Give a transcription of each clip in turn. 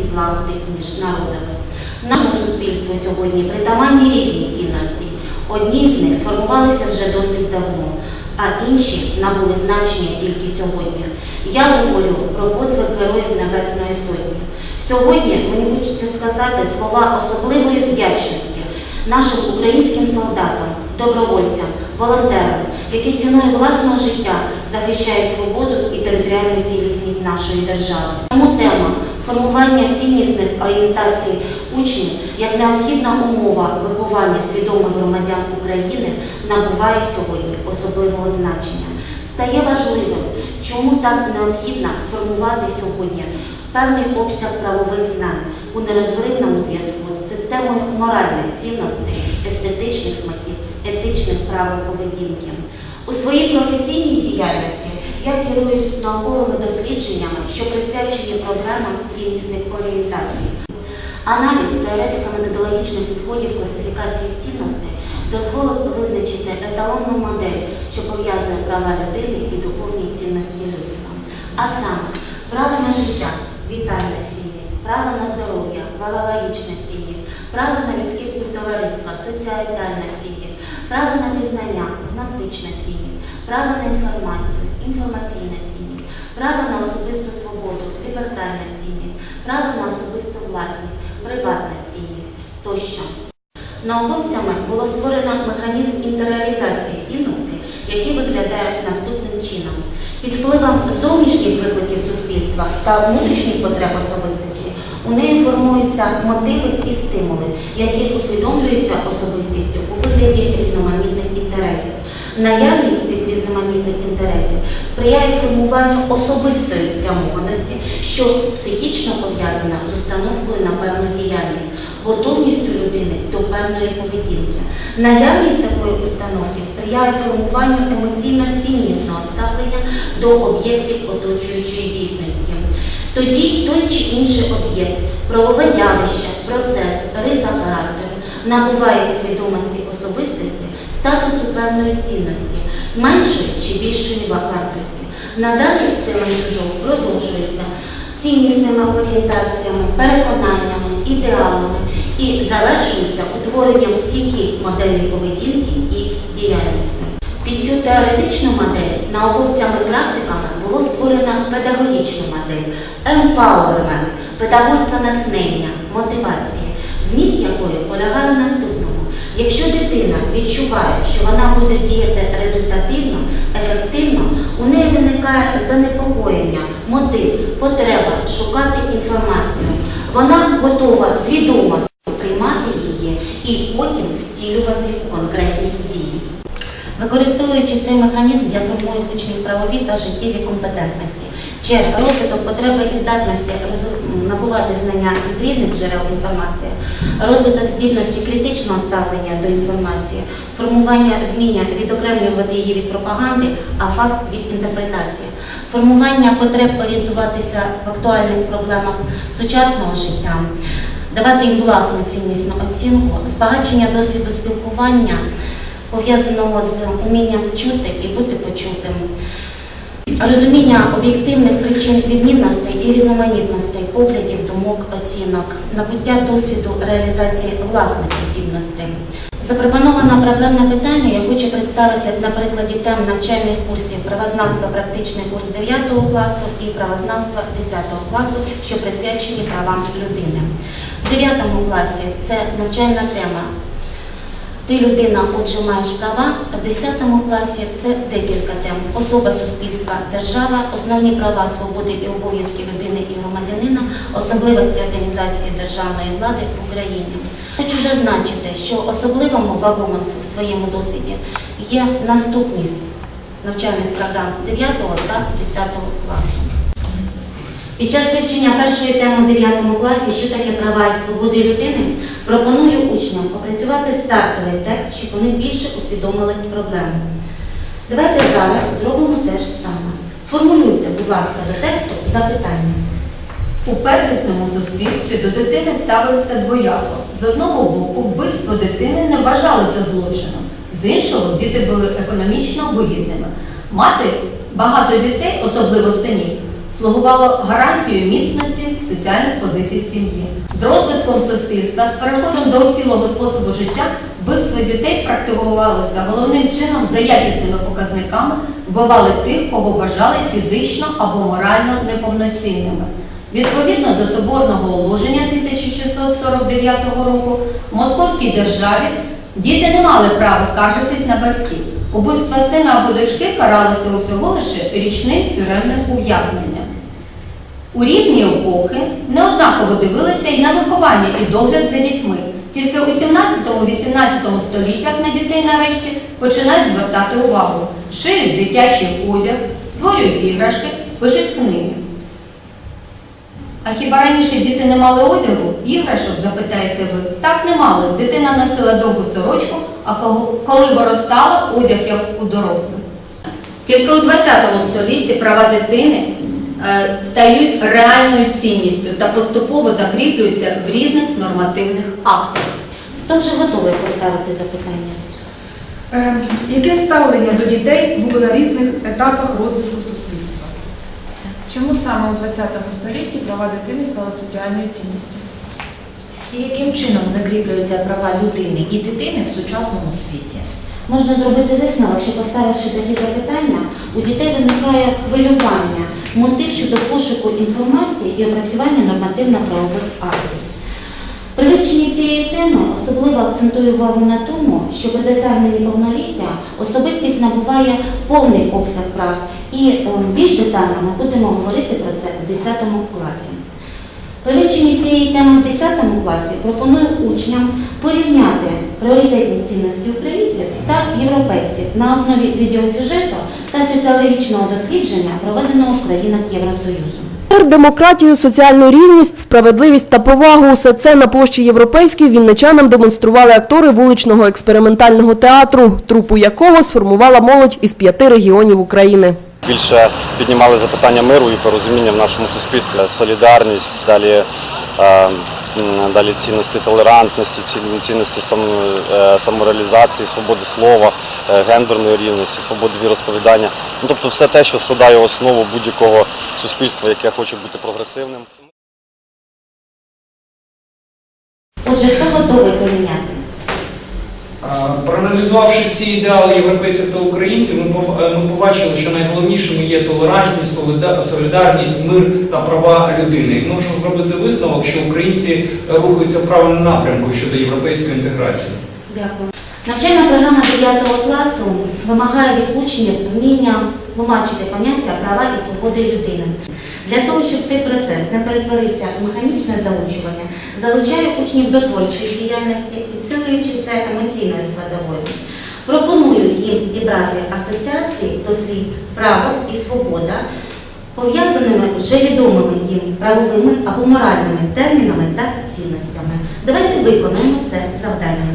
і злагоди між народами. Наше суспільство сьогодні притаманні різні цінності. Одні з них сформувалися вже досить давно, а інші набули значення тільки сьогодні. Я говорю про подвиг героїв Небесної Сотні. Сьогодні мені хочеться сказати слова особливої вдячності нашим українським солдатам, добровольцям, волонтерам, які ціною власного життя захищають свободу і територіальну цілісність нашої держави. Тому тема формування ціннісних орієнтацій учнів як необхідна умова виховання свідомих громадян України набуває сьогодні особливого значення. Стає важливим, чому так необхідно сформувати сьогодні певний обсяг правових знань у нерозривному зв'язку з системою моральних цінностей, естетичних смаків, етичних правил поведінки. У своїй професійній діяльності я керуюсь науковими дослідженнями, що присвячені проблемам ціннісних орієнтацій. Аналіз теоретико-методологічних підходів класифікації цінностей дозволив визначити еталонну модель, що пов'язує права людини і духовні цінності людства. А саме право на життя, вітальна цінність, право на здоров'я, валалаїчна цінність, право на людське співтовариство, соціальна цінність, право на пізнання, гностична цінність, право на інформацію, інформаційна цінність, право на особисту свободу, лібертальна цінність, право на особисту власність, приватна цінність тощо. Науковцями було створено механізм інтеріалізації цінностей, який виглядає наступним чином. Під впливом зовнішніх викликів суспільства та внутрішніх потреб особистості у неї формуються мотиви і стимули, які усвідомлюються особистістю у вигляді різноманітних інтересів. Наявність цих різноманітних інтересів сприяє формуванню особистої спрямованості, що психічно пов'язана з установкою на певну діяльність, готовністю людини до певної поведінки. Наявність такої установки сприяє формуванню емоційно-ціннісного ставлення до об'єктів оточуючої дійсності. Тоді той чи інший об'єкт, правове явище, процес, риса характеру набуває свідомості особистості статусу певної цінності, меншої чи більшої вартості. Надалі цей ланцюжок продовжується ціннісними орієнтаціями, переконаннями, ідеалами і завершується утворенням стійких моделей поведінки і діяльності. Під цю теоретичну модель науковцями-практиками було створено педагогічну модель empowerment, педагогіка натхнення, мотивації, зміст якої полягає наступному. Якщо дитина відчуває, що вона буде діяти результативно, ефективно, у неї виникає занепокоєння, мотив, потреба шукати інформацію. Вона готова свідомо сприймати її і потім втілювати конкретні дії. Використовуючи цей механізм, я формую в учнів правові та життєві компетентності. Через розвиток потреби і здатності роз- набувати знання із різних джерел інформації, розвиток здібності критичного ставлення до інформації, формування вміння відокремлювати її від пропаганди, а факт від інтерпретації, формування потреб орієнтуватися в актуальних проблемах сучасного життя, давати їм власну ціннісну оцінку, збагачення досвіду спілкування пов'язаного з умінням чути і бути почутим, розуміння об'єктивних причин відмінностей і різноманітностей, поглядів, думок, оцінок, набуття досвіду реалізації власних здібностей. Запропоноване проблемне питання я хочу представити на прикладі тем навчальних курсів правознавства практичний курс 9 класу і правознавства 10 класу, що присвячені правам людини. В 9 класі це навчальна тема ти людина, отже, маєш права. В 10 класі це декілька тем: особа суспільства, держава, основні права, свободи і обов'язки людини і громадянина, особливості організації державної влади в Україні. Хочу зазначити, що особливим вагомим в своєму досвіді є наступність навчальних програм 9 та 10 класу. Під час вивчення першої теми у 9 класі, що таке права і свободи людини, пропоную учням опрацювати стартовий текст, щоб вони більше усвідомили проблему. Давайте зараз зробимо те ж саме. Сформулюйте, будь ласка, до тексту запитання. У первісному суспільстві до дитини ставилися двояко. З одного боку, вбивство дитини не вважалося злочином, з іншого діти були економічно вигідними. Мати багато дітей, особливо синів, слугувало гарантією міцності соціальних позицій сім'ї. З розвитком суспільства, з переходом до усілого способу життя, вбивство дітей практикувалося головним чином за якісними показниками, вбивали тих, кого вважали фізично або морально неповноцінними. Відповідно до соборного уложення 1649 року в Московській державі діти не мали права скаржитись на батьків. Убивство сина або дочки каралося усього лише річним тюремним ув'язненням. У різні епохи неоднаково дивилися і на виховання і догляд за дітьми. Тільки у 17-18 століттях на дітей нарешті починають звертати увагу, шиють дитячий одяг, створюють іграшки, пишуть книги. А хіба раніше діти не мали одягу? Іграшок, запитаєте ви? Так не мали. Дитина носила довгу сорочку, а коли виростала, одяг як у дорослих. Тільки у 20 столітті права дитини стають реальною цінністю та поступово закріплюються в різних нормативних актах. Хто вже готовий поставити запитання? Е, Яке ставлення до дітей було на різних етапах розвитку суспільства? Чому саме у 20 столітті права дитини стали соціальною цінністю? І яким чином закріплюються права людини і дитини в сучасному світі? Можна зробити висновок, що поставивши такі запитання, у дітей виникає хвилювання, мотив щодо пошуку інформації і опрацювання нормативно-правових актів. При вивченні цієї теми особливо акцентую увагу на тому, що при досягненні повноліття особистість набуває повний обсяг прав і е, більш детально ми будемо говорити про це в 10 класі. При цієї теми в 10 класі пропоную учням порівняти пріоритетні цінності українців та європейців на основі відеосюжету та соціологічного дослідження, проведеного в країнах Євросоюзу. Демократію, соціальну рівність, справедливість та повагу – усе це на площі Європейській вінничанам демонстрували актори вуличного експериментального театру, трупу якого сформувала молодь із п'яти регіонів України. Більше піднімали запитання миру і порозуміння в нашому суспільстві, солідарність, далі, е, далі цінності толерантності, цінності е, самореалізації, свободи слова, е, гендерної рівності, свободи віросповідання. Ну, тобто все те, що складає основу будь-якого суспільства, яке хоче бути прогресивним. Отже, хто готовий порівняти? Проаналізувавши ці ідеали європейців та українців, ми е, побачили, що найголовнішими є толерантність, соліда- солідарність, мир та права людини. І можемо зробити висновок, що українці рухаються в правильному напрямку щодо європейської інтеграції. Дякую. Навчальна програма 9 класу вимагає від учнів вміння тлумачити поняття права і свободи людини. Для того, щоб цей процес не перетворився в механічне заучування, залучаю учнів до творчої діяльності, підсилюючи це емоційною складовою. Пропоную їм дібрати асоціації до слів право і свобода, пов'язаними вже відомими їм правовими або моральними термінами та цінностями. Давайте виконаємо це завдання.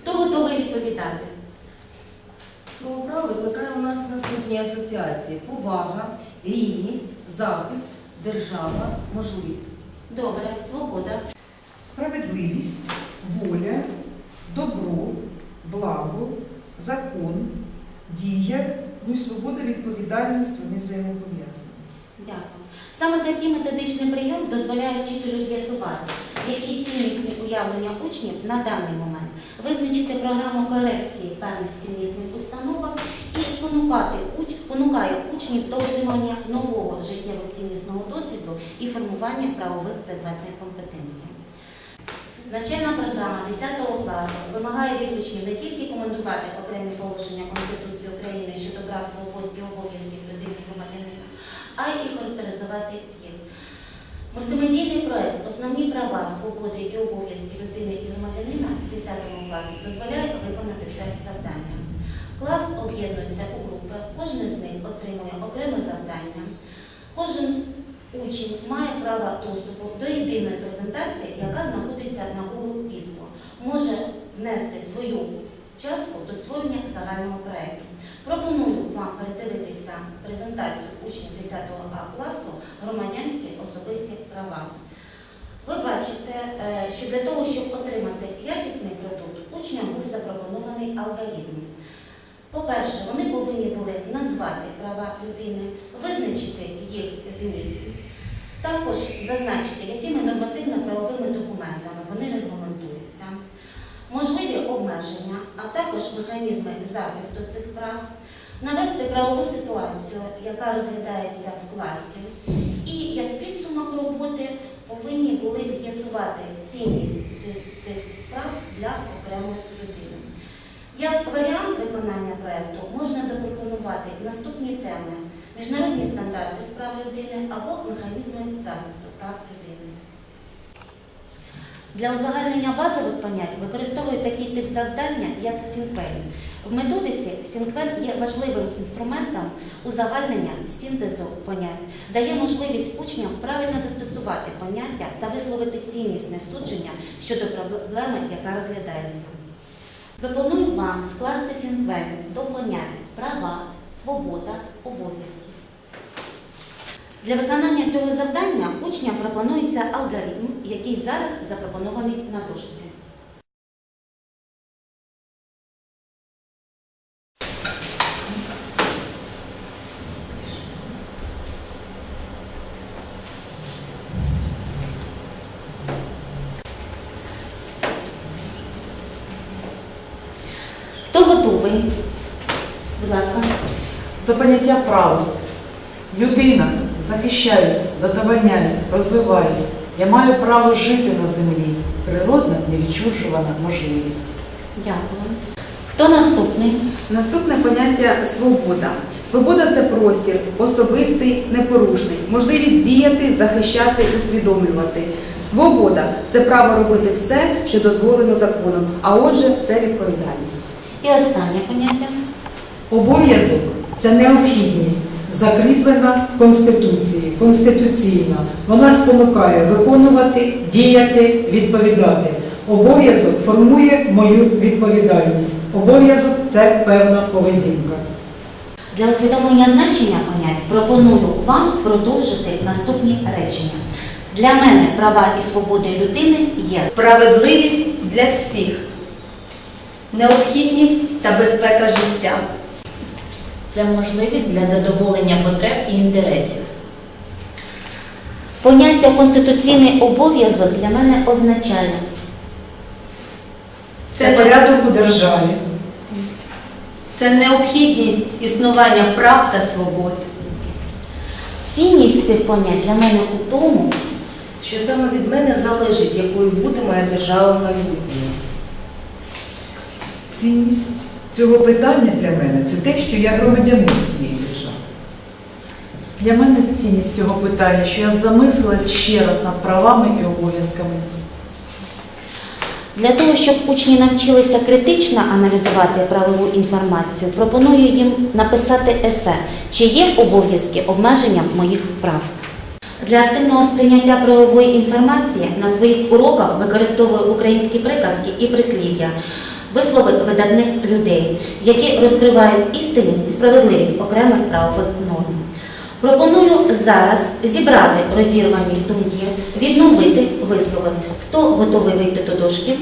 Хто відповідати? Слово право викликає у нас наступні асоціації: повага, рівність, захист, держава, можливість. Добре, свобода, Справедливість, воля, добро, благо, закон, дія, ну і свобода, відповідальність, вони взаємопов'язані. дякую. Саме такий методичний прийом дозволяє вчителю з'ясувати, які ціннісні уявлення учнів на даний момент, визначити програму корекції певних ціннісних установок і спонукати спонукає учнів до отримання нового життєво-ціннісного досвіду і формування правових предметних компетенцій. Навчальна програма 10 класу вимагає від учнів не тільки коментувати окремі положення Конституції України щодо прав свобод і обов'язків людини і громадянина, а й характеризувати їх. Мультимедійний проект Основні права, свободи і обов'язки людини і громадянина в 10 класі дозволяє виконати це завдання. Клас об'єднується у групи, кожен з них отримує окреме завдання. Кожен учень має право доступу до єдиної презентації, яка знаходиться на Google диску. Може внести свою частку до створення загального проекту. Пропоную вам передивитися презентацію учнів 10 А класу громадянські особисті права. Ви бачите, е, що для того, щоб отримати якісний продукт, учням був запропонований алгоритм. По-перше, вони повинні були назвати права людини, визначити їх зміст, також зазначити, якими нормативно-правовими документами вони регламентуються, можливі обмеження, а також механізми захисту цих прав, навести правову ситуацію, яка розглядається в класі, і як підсумок роботи повинні були з'ясувати цінність цих, цих прав для окремої людини. Як варіант виконання проєкту можна запропонувати наступні теми міжнародні стандарти з прав людини або механізми захисту прав людини. Для узагальнення базових понять використовують такий тип завдання, як сінквель. В методиці сінквель є важливим інструментом узагальнення синтезу понять, дає можливість учням правильно застосувати поняття та висловити ціннісне судження щодо проблеми, яка розглядається. Пропоную вам скласти синквель до понять права, свобода, обов'язки. Для виконання цього завдання учням пропонується алгоритм, який зараз запропонований на дошці. Хто готовий? Будь ласка. До поняття права. Людина, захищаюсь, задовольняюсь, розвиваюсь. Я маю право жити на землі. Природна невідчужувана можливість. Дякую. Хто наступний? Наступне поняття свобода. Свобода це простір, особистий, непорушний, можливість діяти, захищати, усвідомлювати. Свобода це право робити все, що дозволено законом, а отже, це відповідальність. І останнє поняття. Обов'язок це необхідність, закріплена в Конституції, конституційна. Вона спонукає виконувати, діяти, відповідати. Обов'язок формує мою відповідальність. Обов'язок це певна поведінка. Для усвідомлення значення понять пропоную вам продовжити наступні речення. Для мене права і свободи людини є Справедливість для всіх, необхідність та безпека життя. Це можливість для задоволення потреб і інтересів. поняття конституційний обов'язок для мене означає Це порядок у державі. це необхідність існування прав та свобод. цінність цих понять для мене у тому, Що саме від мене залежить, якою буде моя держава в майбутньому. Цінність цього питання для мене це те, що я громадянин цієї держави. Для мене цінність цього питання, що я замислилась ще раз над правами і обов'язками. Для того, щоб учні навчилися критично аналізувати правову інформацію, пропоную їм написати есе, чи є обов'язки обмеженням моїх прав. Для активного сприйняття правової інформації на своїх уроках використовую українські приказки і прислів'я, вислови видатних людей, які розкривають істинність і справедливість окремих правових норм. Пропоную зараз зібрати розірвані думки, відновити вислови. Хто готовий вийти до дошки?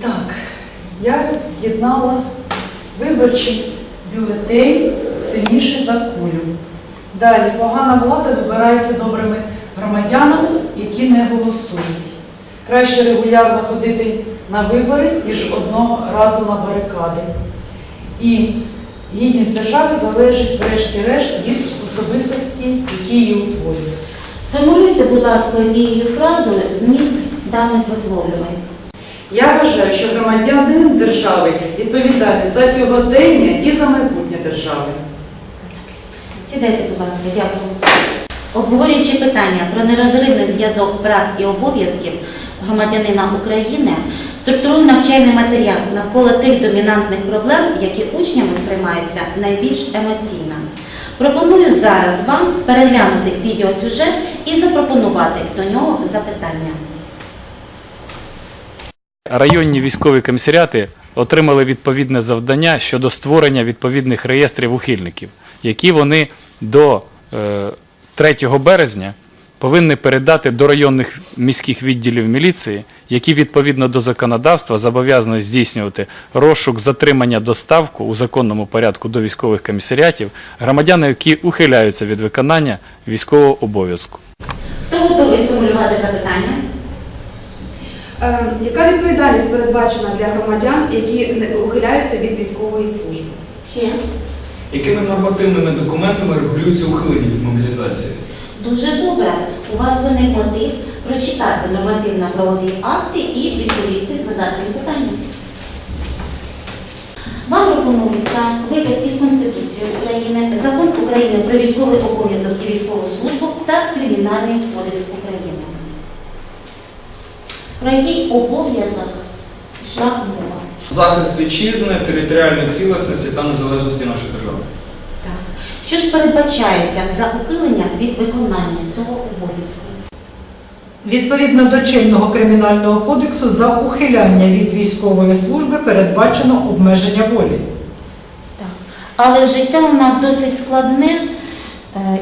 Так, я з'єднала виборчий бюлетень сильніше за кулю. Далі погана влада вибирається добрими громадянами, які не голосують. Краще регулярно ходити на вибори, ніж одного разу на барикади. І гідність держави залежить, врешті-решт, від особистості, які її утворюють. Сформулюйте, будь ласка, однією фразою зміст даних висловлювань. Я вважаю, що громадянин держави відповідальний за сьогодення і за майбутнє держави. Сідайте, будь ласка, дякую. Обговорюючи питання про нерозривний зв'язок прав і обов'язків громадянина України, структурую навчальний матеріал навколо тих домінантних проблем, які учнями сприймаються найбільш емоційно. Пропоную зараз вам переглянути відеосюжет і запропонувати до нього запитання. Районні військові комісаріати отримали відповідне завдання щодо створення відповідних реєстрів ухильників, які вони до е, 3 березня повинні передати до районних міських відділів міліції, які відповідно до законодавства зобов'язані здійснювати розшук, затримання, доставку у законному порядку до військових комісаріатів громадян, які ухиляються від виконання військового обов'язку. Хто готовий сформулювати запитання? Е, Яка відповідальність передбачена для громадян, які не ухиляються від військової служби? Ще Якими нормативними документами регулюється ухилення від мобілізації? дуже добре. У вас виник мотив прочитати нормативно-правові акти і відповісти на задані питання. Вам пропонується витяг із Конституції України, Закон України про військовий обов'язок і військову службу та Кримінальний кодекс України. Про який обов'язок йшла мова? Захист вітчизни, територіальної цілісності та незалежності нашої держави. Так. Що ж передбачається за ухилення від виконання цього обов'язку? Відповідно до чинного кримінального кодексу за ухиляння від військової служби передбачено обмеження волі. Так. Але життя у нас досить складне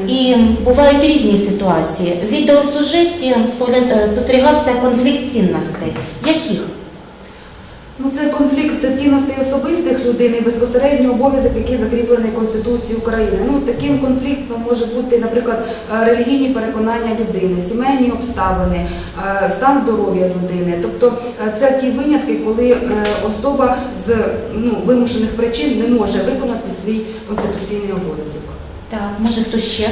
і бувають різні ситуації. В відеосюжеті е, спостерігався конфлікт цінностей. Яких? Ну, це конфлікт цінностей особистих людей і безпосередньо обов'язок, який закріплений Конституцією України. Ну, таким конфліктом може бути, наприклад, е, релігійні переконання людини, сімейні обставини, е, стан здоров'я людини. Тобто е, це ті винятки, коли е, особа з ну, вимушених причин не може виконати свій конституційний обов'язок. Так, може хтось ще?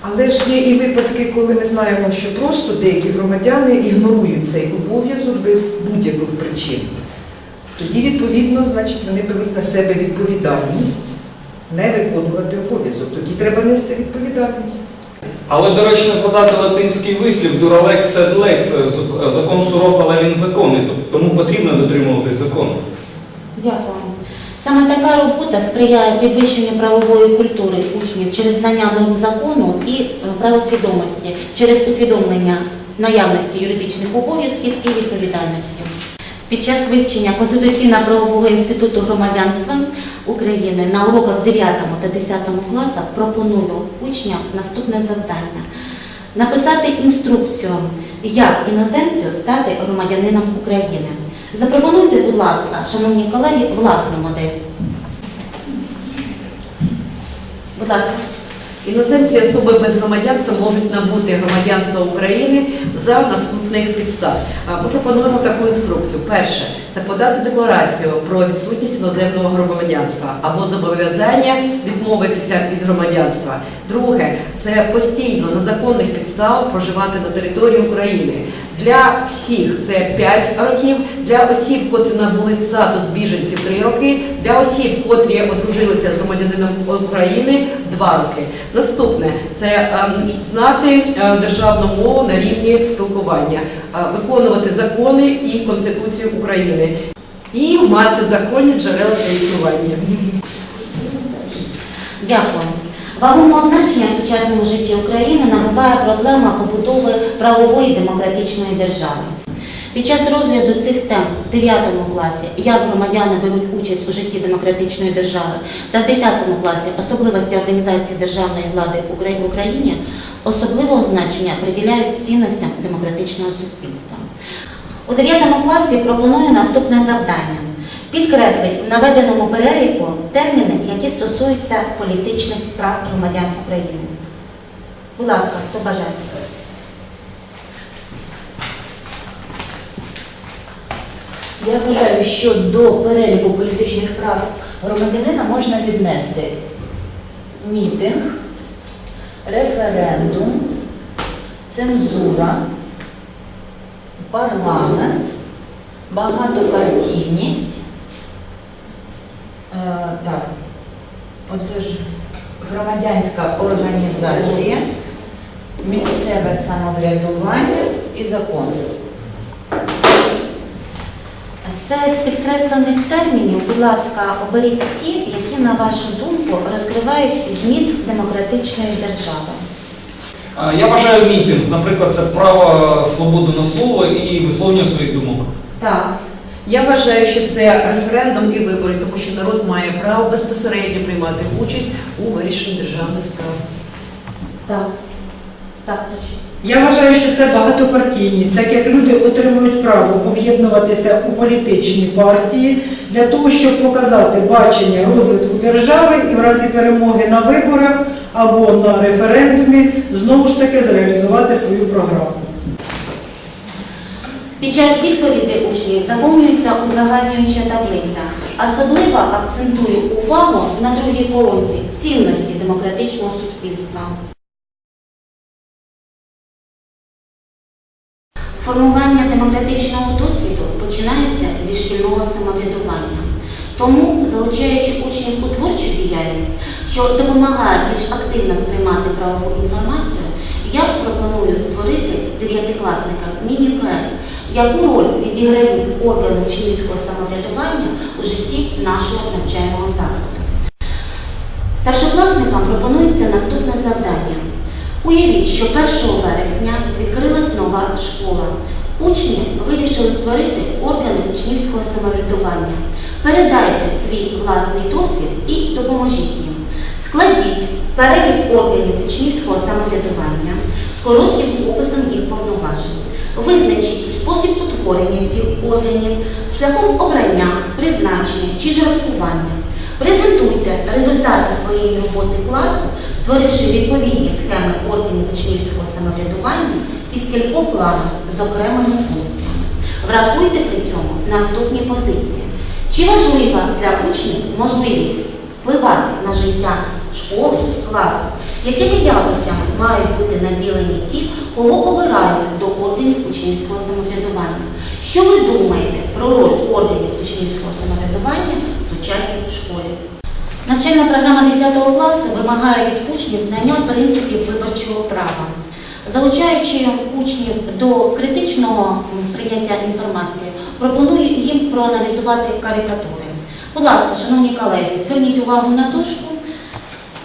Але ж є і випадки, коли ми знаємо, що просто деякі громадяни ігнорують цей обов'язок без будь-яких причин. Тоді, відповідно, значить, вони беруть на себе відповідальність не виконувати обов'язок. Тоді треба нести відповідальність. Але доречно згадати латинський вислів «Duraлекс sed lex» – закон суров, але він законний, тому потрібно дотримуватись закону. Дякую. Саме така робота сприяє підвищенню правової культури учнів через знання норм закону і е, правосвідомості, через усвідомлення наявності юридичних обов'язків і відповідальності. Під час вивчення Конституційно-правового інституту громадянства України на уроках 9 та 10 класах пропоную учням наступне завдання. Написати інструкцію, як іноземцю стати громадянином України. Запропонуйте, будь ласка, шановні колеги, власну модель. Будь ласка. Іноземці особи без громадянства можуть набути громадянство України за наступних підстав. Ми пропонуємо таку інструкцію. Перше це подати декларацію про відсутність іноземного громадянства або зобов'язання відмовитися від громадянства. Друге це постійно на законних підставах проживати на території України. Для всіх це 5 років, для осіб, котрі набули статус біженців 3 роки, для осіб, котрі одружилися з громадянином України 2 роки. Наступне це ем, знати е, державну мову на рівні спілкування, е, виконувати закони і Конституцію України і мати законні джерела для існування. Дякую. Вагомого значення в сучасному житті України набуває проблема побудови правової демократичної держави. Під час розгляду цих тем в 9 класі, як громадяни беруть участь у житті демократичної держави, та в 10 класі особливості організації державної влади в Україні, особливого значення приділяють цінностям демократичного суспільства. У 9 класі пропоную наступне завдання. Підкреслить в наведеному переліку терміни, які стосуються політичних прав громадян України. Будь ласка, хто бажає? Я вважаю, що до переліку політичних прав громадянина можна віднести мітинг, референдум, цензура, парламент, багатопартійність, е, так, от громадянська організація, місцеве самоврядування і закон. Серед підкреслених термінів, будь ласка, оберіть ті, які, на вашу думку, розкривають зміст демократичної держави. Я вважаю мітинг, наприклад, це право свободи на слово і висловлення своїх думок. Так, Я вважаю, що це референдум і вибори, тому що народ має право безпосередньо приймати участь у вирішенні державних справ. так, так, точно. Я вважаю, що це багатопартійність, так як люди отримують право об'єднуватися у політичні партії для того, щоб показати бачення розвитку держави і в разі перемоги на виборах або на референдумі знову ж таки зреалізувати свою програму. Під час відповідей учнів заповнюється узагальнююча таблиця. Особливо акцентую увагу на другій колонці цінності демократичного суспільства. Формування демократичного досвіду починається зі шкільного самоврядування. Тому, залучаючи учнів у творчу діяльність, що допомагає більш активно сприймати правову інформацію, я пропоную створити дев'ятикласникам міні-проект, яку роль відіграють органи учнівського самоврядування у житті нашого навчального закладу. Старшокласникам пропонується наступне завдання. Уявіть, що 1 вересня відкрилась нова школа. Учні вирішили створити органи учнівського самоврядування. Передайте свій власний досвід і допоможіть їм. Складіть перелік органів учнівського самоврядування з коротким описом їх повноважень. Визначіть спосіб утворення цих органів шляхом обрання, призначення чи жеребкування. Презентуйте результати своєї роботи класу, створивши відповідні схеми органів учнівського самоврядування із кількох планів з окремими функціями. Врахуйте при цьому наступні позиції. Чи важлива для учнів можливість впливати на життя школи, класу? Якими якостями мають бути наділені ті, кого обирають до органів учнівського самоврядування? Що ви думаєте про роль органів учнівського самоврядування в сучасній школі? Навчальна програма 10 класу вимагає від учнів знання принципів виборчого права. Залучаючи учнів до критичного сприйняття інформації, пропоную їм проаналізувати карикатури. Будь ласка, шановні колеги, зверніть увагу на дошку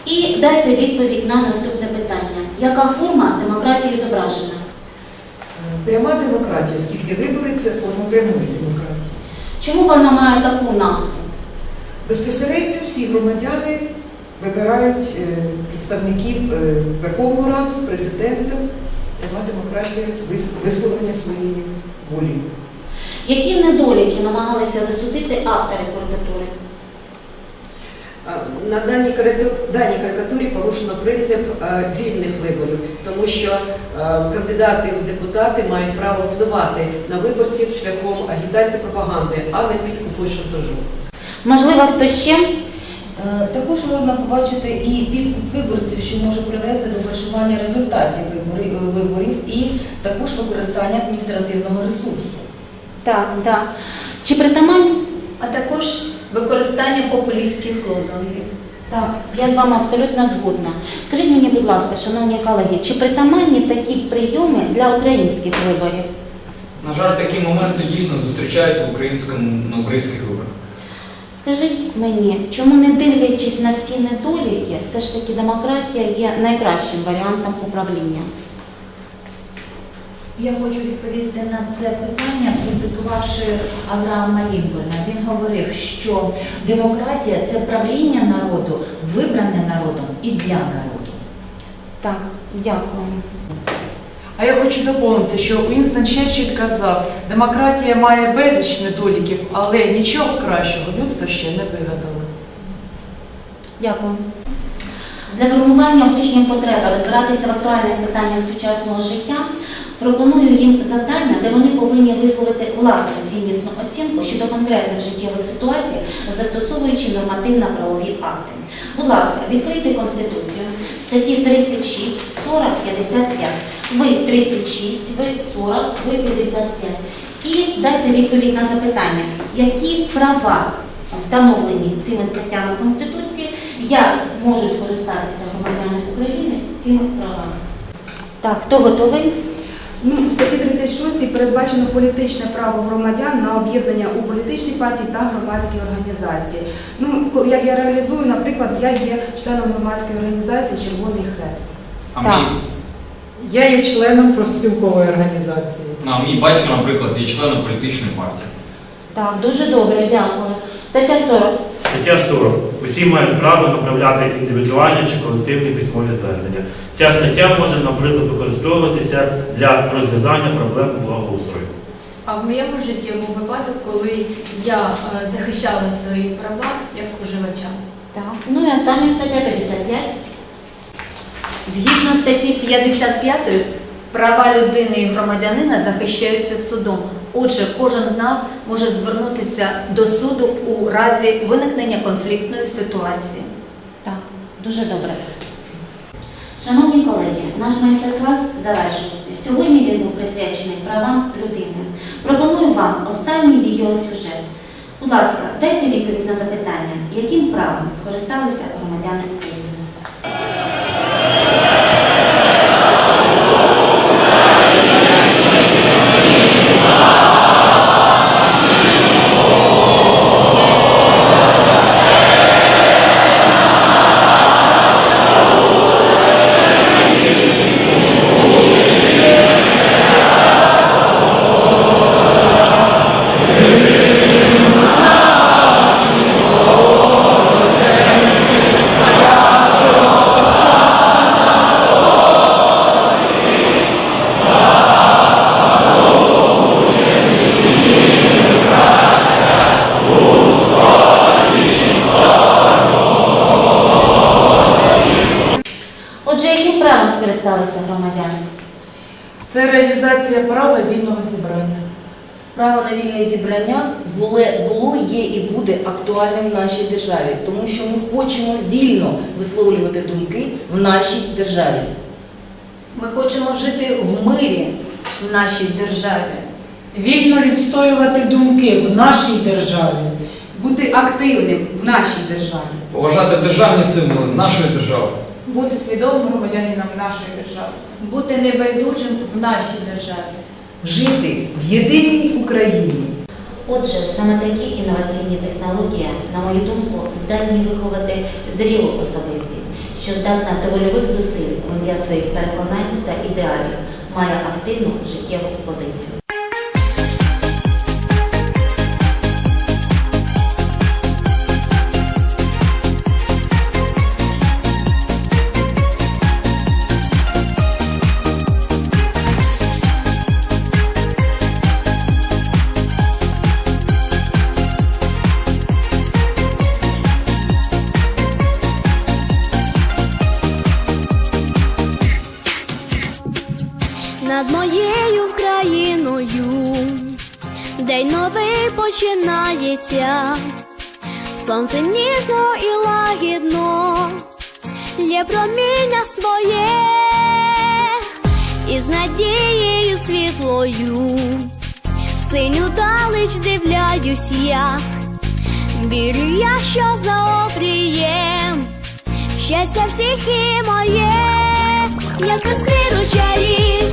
і дайте відповідь на наступне питання. Яка форма демократії зображена? Пряма демократія, оскільки вибори це форма прямої демократії. Чому вона має таку назву? Безпосередньо всі громадяни вибирають е, представників е, Верховну Раду, президента, пряма демократія висловлення своєї волі. Які недоліки намагалися засудити автори карикатури? На даній карикату- даній карикатурі порушено принцип е, вільних виборів, тому що кандидати в депутати мають право впливати на виборців шляхом агітації пропаганди, а не підкупу шантажу. Можливо, хто ще? Е, Також можна побачити і підкуп виборців, що може привести до фальшування результатів виборів, виборів і також використання адміністративного ресурсу. Так, так. Чи притаманні? А також використання популістських лозунгів. Так, я з вами абсолютно згодна. Скажіть мені, будь ласка, шановні колеги, чи притаманні такі прийоми для українських виборів? На жаль, такі моменти дійсно зустрічаються в українському на українських виборах. Скажіть мені, чому не дивлячись на всі недоліки, все ж таки демократія є найкращим варіантом управління? Я хочу відповісти на це питання, процитувавши Авраама Лінкольна. Він говорив, що демократія це правління народу, вибране народом і для народу. Так, дякую. А я хочу доповнити, що Уінстон Черчилль казав, демократія має безліч недоліків, але нічого кращого людство ще не вигадало. Дякую. Для формування внутрішніх учнів потреби розбиратися в актуальних питаннях сучасного життя Пропоную їм завдання, де вони повинні висловити власну ціннісну оцінку щодо конкретних життєвих ситуацій, застосовуючи нормативно-правові акти. Будь ласка, відкрийте Конституцію, статті 36, 40, 55. Ви 36, ви 40, ви 55. І дайте відповідь на запитання, які права встановлені цими статтями Конституції, як можуть скористатися громадяни України цими правами. Так, хто готовий? Ну, в статті 36 передбачено політичне право громадян на об'єднання у політичній партії та громадській організації. Ну, як я реалізую, наприклад, я є членом громадської організації Червоний Хрест. А Так. мій, Я є членом профспілкової організації. ну, а мій батько, наприклад, є членом політичної партії. Так, дуже добре, дякую. Стаття 40. Стаття 40. Усі мають право направляти індивідуальні чи колективні письмові звернення. Ця стаття може, наприклад, використовуватися для розв'язання проблем благоустрою. А в моєму життєвому випадку, коли я е, захищала свої права як споживача. Так. Ну і остання стаття 55. Згідно статті 55 права людини і громадянина захищаються судом. Отже, кожен з нас може звернутися до суду у разі виникнення конфліктної ситуації. Так, дуже добре. Шановні колеги, наш майстер-клас завершується. Сьогодні він був присвячений правам людини. Пропоную вам останній відеосюжет. Будь ласка, дайте відповідь на запитання, яким правом скористалися громадяни України. Отже, яким правом скористалися громадяни? Це реалізація права вільного зібрання. Право на вільне зібрання було, було, є і буде актуальним в нашій державі, тому що ми хочемо вільно висловлювати думки в нашій державі. Ми хочемо жити в мирі в нашій державі. Вільно відстоювати думки в нашій державі. Бути активним в нашій державі. Поважати державні символи нашої держави. Бути свідомим громадянином нашої держави. Бути небайдужим в нашій державі. Жити в єдиній Україні. Отже, саме такі інноваційні технології, на мою думку, здатні виховати зрілу особистість, що здатна до вольових зусиль в ім'я своїх переконань та ідеалів, має активну життєву позицію. Сонце ніжно і лагідно, лє проміння своє, і з надією світлою, синю далеч вдивляюсь я, вірю я, що за заопріє, щастя всіх і моє, як весни ручаї,